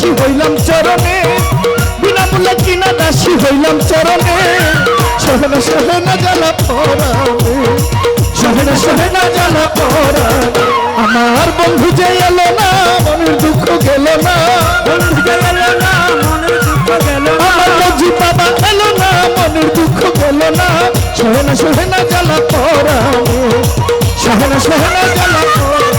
দাসী হইলাম চরণে বিনামূল্যে কিনা দাসী হইলাম চরণে। সহনা সহনা জ্বালা পরাণে সহনা সহনা জ্বালা পরাণে। আমার বন্ধু যে এলো না মনের দুঃখ গেল না। বন্ধু গেল না মনের দুঃখ গেল না। আমার মজি বাবা এলো না মনের দুঃখ গেল না। সহনা সহনা জ্বালা পরাণে সহনা সহনা জ্বালা পরাণে।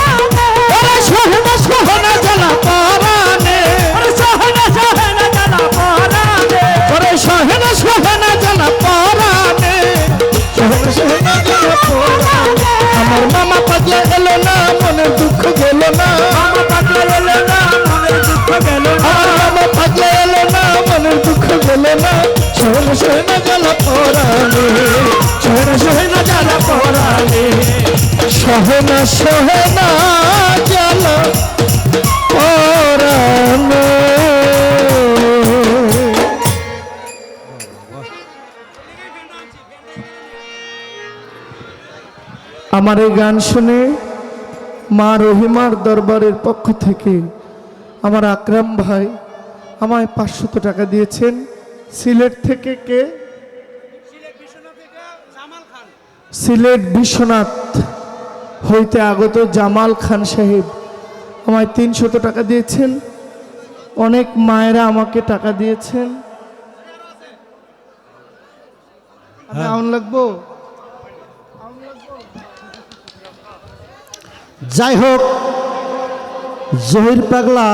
সহনা সহনা জ্বালা আমার এই গান শুনে মা রহিমার দরবারের পক্ষ থেকে আমার আকরাম ভাই আমায় পাঁচশত টাকা দিয়েছেন। সিলেট থেকে কে? সিলেট বিশ্বনাথ। হইতে আগত জামাল খান সাহেব আমায় তিনশত টাকা দিয়েছেন। অনেক মায়েরা আমাকে টাকা দিয়েছেন। আমি আউন লাগবো? যাই হোক জহির পাগলা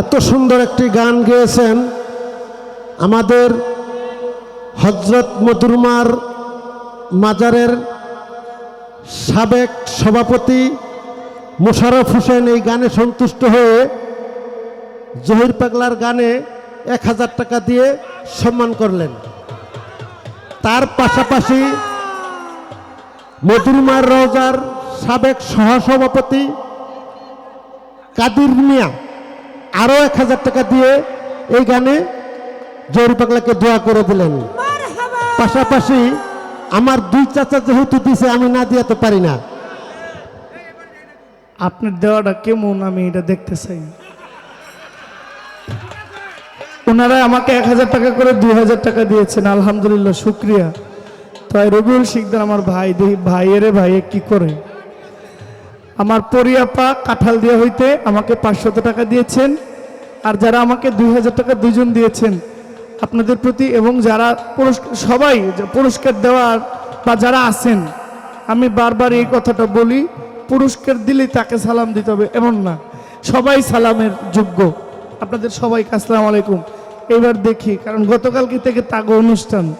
এত সুন্দর একটি গান গেয়েছেন। আমাদের হজরত মধুরমার মাজারের সাবেক সভাপতি মোশারফ হোসেন এই গানে সন্তুষ্ট হয়ে জহির পাগলার গানে এক হাজার টাকা দিয়ে সম্মান করলেন। তার পাশাপাশি মধুরমার রওজার সাবেক সহসভাপতি কাদির মিয়া আরও এক হাজার টাকা দিয়ে এই গানে জহরি পাগলাকে দোয়া করে দিলেন। পাশাপাশি আমার দুই চাচা যেহেতু দিছে, আমি না দিয়ে তো পারি না। আপনার দেওয়াটা কেমন আমি এটা দেখতে চাই। ওনারা আমাকে এক হাজার টাকা করে দুই হাজার টাকা দিয়েছেন, আলহামদুলিল্লাহ, শুক্রিয়া। তাই রবিউল শিকদার আমার ভাই, দেখি ভাইয়েরে ভাইয়ে কি করে। আমার পরিয়াপা কাঁঠাল দিয়ে হইতে আমাকে পাঁচশত টাকা দিয়েছেন, আর যারা আমাকে দুই হাজার টাকা দুজন দিয়েছেন আপনাদের প্রতি এবং যারা পুরস্কার সবাই পুরস্কার দেওয়ার বা যারা আছেন আমি বারবার এই কথাটা বলি পুরস্কার দিলেই তাকে সালাম দিতে হবে এমন না। সবাই সালামের যোগ্য। আপনাদের সবাইকে আসসালামু আলাইকুম। এবার দেখি কারণ গতকালকে থেকে তাগো অনুষ্ঠান।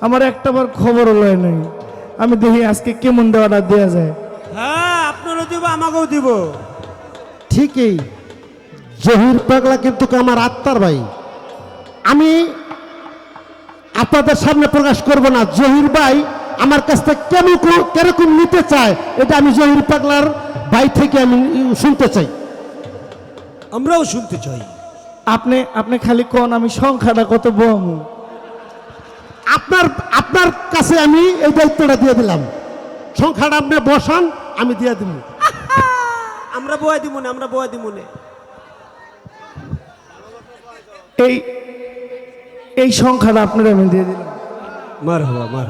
আমার একটাবার খবরও লয় নাই। আমি দেখি আজকে কেমন দেওয়াটা দেওয়া যায়। হ্যাঁ আপনারও দিব আমাকেও দিব। ঠিকই। জহির পাগলা কিন্তু আমার আত্মার ভাই। আমি আপনাদের সামনে প্রকাশ করব না। জহির ভাই আমার কাছ থেকে কেমন কো- কীরকম নিতে চায় এটা আমি জহির পাগলার ভাই থেকে আমি শুনতে চাই। আমরাও শুনতে চাই। আপনি আপনি খালি কোন আমি সংখ্যাটা কত বম? আপনার আপনার কাছে আমি এই দায়িত্বটা দিয়ে দিলাম। সংখ্যাটা আপনি বসান আমি দিয়ে দিব। আমরা বয়া দিব না আমরা বয়া দিব না। এই এই সংখ্যাটা আপনার আমি দিয়ে দিলাম। মার হওয়া মার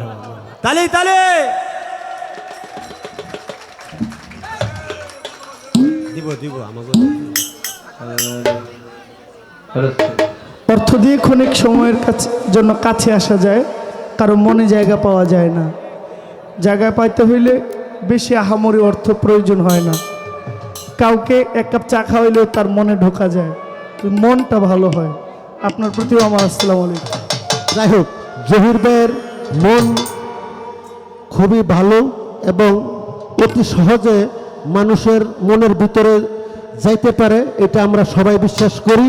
তালে তালে! দিব দিব আমাকে অর্থ দিয়ে ক্ষণিক সময়ের কাছে জন্য কাছে আসা যায় কারও মনে জায়গা পাওয়া যায় না। জায়গা পাইতে হইলে বেশি আহামরি অর্থ প্রয়োজন হয় না। কাউকে এক কাপ চা খাওয়াইলেও তার মনে ঢোকা যায় মনটা ভালো হয়। আপনার প্রতিও আমার আসসালামু আলাইকুম। যাই হোক, জহির ভাইয়ের মন খুবই ভালো এবং অতি সহজে মানুষের মনের ভিতরে যাইতে পারে, এটা আমরা সবাই বিশ্বাস করি।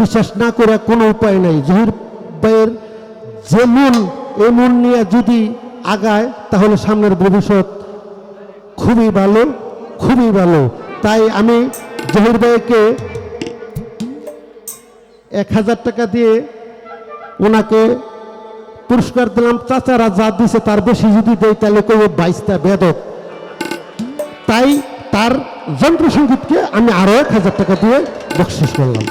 বিশ্বাস না করে কোনো উপায় নাই। জহির ভাইয়ের যে মন, এই মন নিয়ে যদি আগায়, তাহলে সামনের ভবিষ্যৎ খুবই ভালো খুবই ভালো। তাই আমি জহির ভাইকে এক হাজার টাকা দিয়ে ওনাকে পুরস্কার দিলাম। চাচারা যা দিছে তার বেশি যদি দেয় তাহলে কেউ বাইশটা বেদক। তাই তার যন্ত্রসঙ্গীতকে আমি আরও এক হাজার টাকা দিয়ে বকশিস করলাম।